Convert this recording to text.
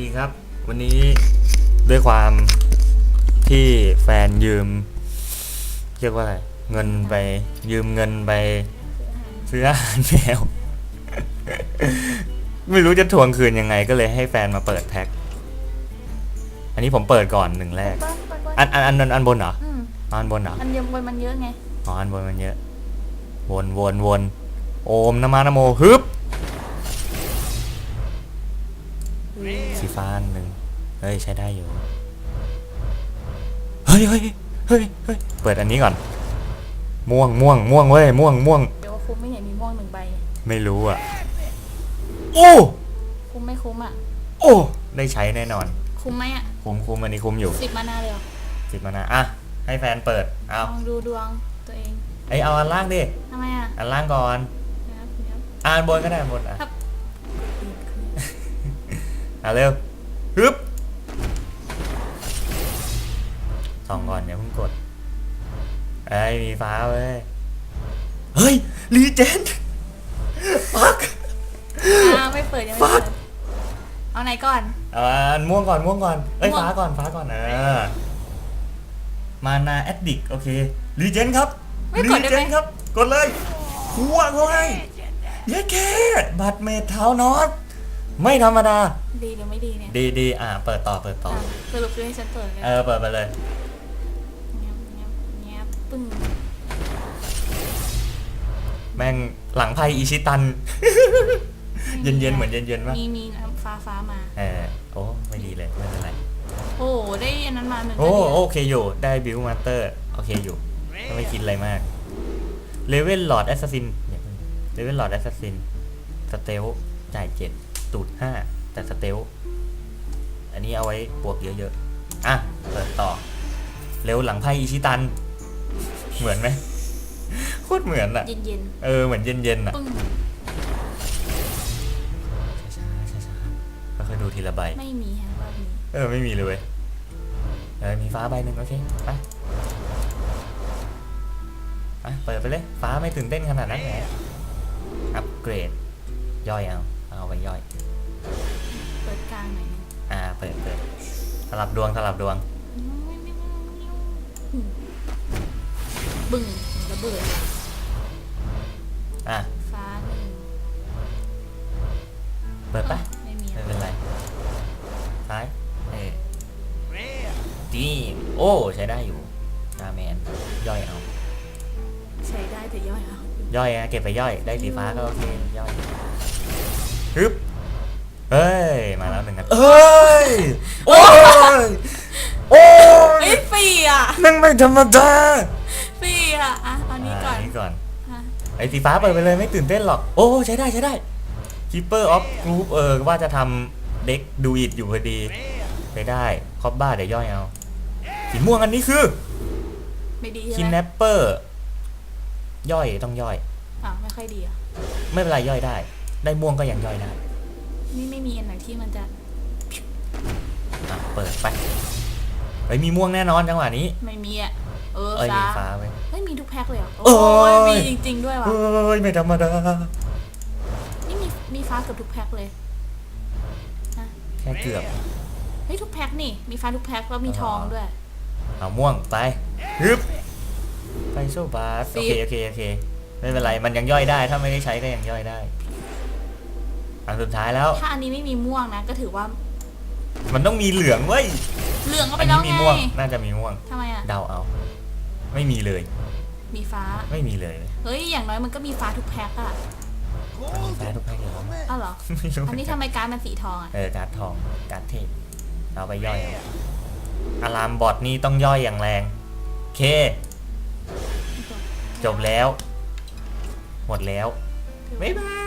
ดีครับ วันนี้ด้วยความที่แฟนยืมเรียกว่าอะไรเงินไปยืมเงินไปซื้ออาหารแมว ไม่รู้จะทวงคืนยังไงก็เลยให้แฟนมาเปิดแพ็คอันนี้ผมเปิดก่อนหนึ่งแรกเปิ้ลเปิ้ลเปิ้ลอันอันอันอันอันบนเหรออืมอ๋ออันบนเหรออันเดียวบนมันเยอะไง อ๋ออันบนมันเยอะ วนวนวนโอมนมานโมฮึบ สีฟ้าอันหนึ่งเฮ้ยใช้ได้อยู่ เฮ้ยเฮ้ยเฮ้ยเฮ้ยเปิดอันนี้ก่อน ม่วงม่วงม่วงเว้ยม่วงม่วง เดี๋ยวว่าคุ้มไม่เห็นมีม่วงหนึ่งใบ ไม่รู้อะ โอ้ คุ้มไม่คุ้มอะ โอ้ ได้ใช้แน่นอน คุ้มไหมอะคุ้มคุ้มอันนี้คุ้มอยู่สิบมานาเลยเหรอสิบมานะอะ ให้แฟนเปิด เอาลองดูดวงตัวเองไอยเอาอันล่างดิ ทำไมอะอันล่างก่อน นะครับเดี๋ยวอะอันบนก็ได้อันบนอะครั บอะเร็วฮึบสองก่อนอย่าเพิ่งกดไอ้ยมีฟ้าเว้ย เฮ้ย รีเจนฟักอ่าไม่เปิดยังไม่เปิดเอาไหนก่อน เอาอันม่วงก่อนม่วงก่อนเอ้ยม่วง ฟ้าก่อนฟ้าก่อนเออมานาแอดดิกโอเครีเจนครับไม่รีกดได้เจไหมนครับ กดเลยหัวเขาให้เย้แค่บัตรเมทเท้านอต ไม่ธรรมดา ดีหรือไม่ดีเนี่ยดีดีอะเปิดต่อเปิดต่ออะสรุปคือให้ฉันเปิดกันเออ เปิดไปเลย เงียบเงียบเงียบปึ้งแม่งหลังไพ่อิชิตัน เย็นๆเหมือนเย็นๆป่ะมีมีน้ำฟ้าฟ้ามา เออโอ้ไม่ดีเลยไม่เป็นไร โอ้โหได้อันนั้นมาหนึ่งโอ้ก็ดีโอเคอยู่ ได้บิวมาสเตอร์โอเคอยู่ก็ไม่คิดอะไรมากเลเวลหลอดแอสซัสซินเลเวลหลอดแอสซัสซินสเตลจ่ายเจ็ด ตูดห้าแต่สเตลอันนี้เอาไว้บวกเยอะๆ อะ เปิดต่อ เร็วหลังไพ่อิชิตัน เหมือนไหมโคตรเหมือนอะเย็นเย็นเออ เหมือนเย็นๆอะๆปึ้งช้าๆช้าๆค่อยๆดูทีละใบ ไม่มีฮะรอบนี้เออ ไม่มีเลยเว้ยเออ มีฟ้าใบหนึ่งโอเค ไปไปเปิดไปเลย ฟ้าไม่ตื่นเต้นขนาดนั้นแหละอัปเกรด ย่อยเอาเอาไป ย่อย เปิดกลางหน่อยนึงอ่า เปิดเปิดสลับดวงสลับดวง บึ้งระเบิดอะ ฟ้าหนึ่งเปิดไปไม่มีไม่อะเป็นไร ซ้าย เออดีมโอ้ ใช้ได้อยู่ดาแมน ย่อยเอา ใช้ได้แต่ย่อยเอา ย่อยนะเก็บไปย่อย ได้สีฟ้าก็โอเค ย่อย ฮึบเฮ้ย มาแล้วหนึ่งอันเอ้ย โอ้ย โอ้ยเอ้ยฟรีอะนั่นไม่ธรรมดาฟรีอะอะเอานี้ก่อนนี้ก่อน อะไอ้สีฟ้าเปิดไปเลยไม่ตื่นเต้นหรอก โอ้ใช้ได้ใช้ได้ Keeper of Group เออว่าจะทำเด็กดูอิดอยู่พอดีใช้ได้คอบบ้าเดี๋ยวย่อยเอาสีม่วงอันนี้คือ ไม่ดีคิใช่นไหแนมปเปอร์ย่อยต้องย่อย อะไม่ค่อยดีอะไม่เป็นไรย่อยได้ ได้ม่วงก็ยังย่อยได้นี่ไม่มีอันไหนที่มันจะอะเปิดไปเฮ้ยมีม่วงแน่นอนจังหวะนี้ ไม่มีอะเออเอ้ยฟ้ามีฟ้าไว้ยเฮ้ยมีทุกแพ็คเลยเหรอโอ้โอ้ยยมีจริง ๆ ด้วยว่ะเฮ้ยไม่ธรรมดานี่มีมีฟ้าเกือบทุกแพ็คเลยแค่เกือบเฮ้ยทุกแพ็คนี่มีฟ้าทุกแพ็คแล้วมีทองด้วย เอาม่วงไปฮึบไปโซบาสฟิโอบเคโอเคโอเคไม่เป็นไรมันยังย่อยได้ ถ้าไม่ได้ใช้ก็ยังย่อยได้ อันสุดท้ายแล้ว ถ้าอันนี้ไม่มีม่วงนะ ก็ถือว่ามันต้องมีเหลืองเว้ยเหลืองก็อัไปนแล้นี้วมีไงม่วง น่าจะมีม่วง ทำไมอะ เดาเอา ไม่มีเลย มีฟ้า ไม่มีเลยเฮ้ย อย่างน้อยมันก็มีฟ้าทุกแพ็คอะมันมีแพ้ทุกแพ็คเลยเหรออ้าวเหรอ ไม่รู้อันนี้ทำไมการดมันสีทองอะเออการ์ดทอง การ์ดเทพเอาไปย่อยเอาอะลามบอทนี่ต้องย่อยอย่างแรงเค จบแล้ว หมดแล้วบ๊ายบาย